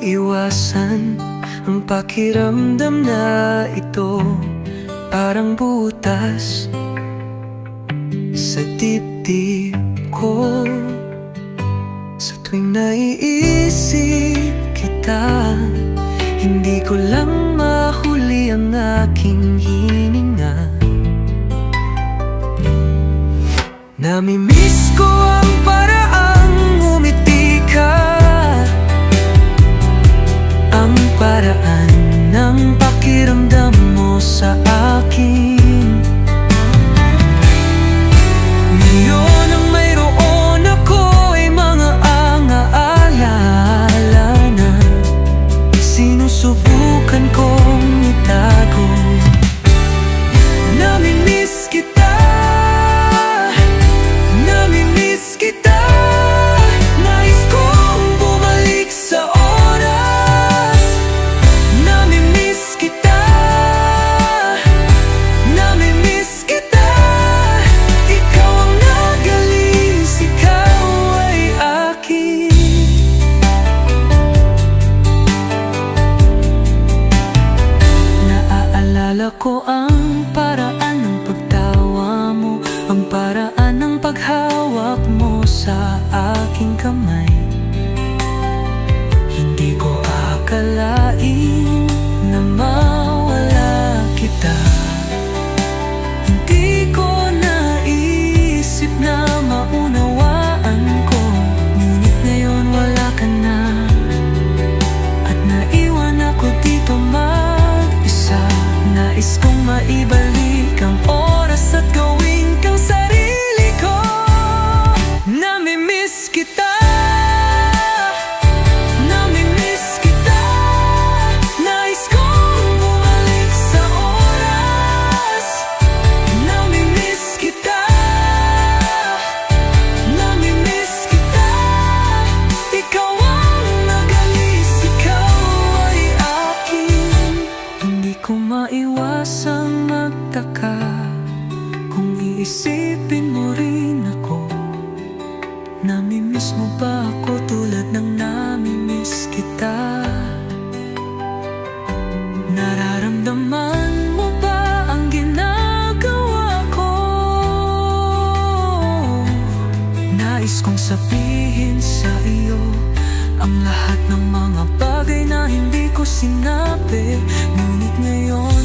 iwasan Ang pakiramdam na ito. Parang butas Sa dibdib ko. Sa tuwing naiisip kita Hindi ko lang mahuli ang aking hininga Naaalala ko ang paraan ng pagtawa mo Ang paraan ng paghawak mo sa aking kamay Nais kong maibalik iisipin mo rin ako Namimiss mo ba ako tulad ng namimiss kita? Nararamdaman mo ba ang ginagawa ko? Kong sabihin sa iyo Ang lahat ng mga bagay na hindi ko sinabi Ngunit ngayon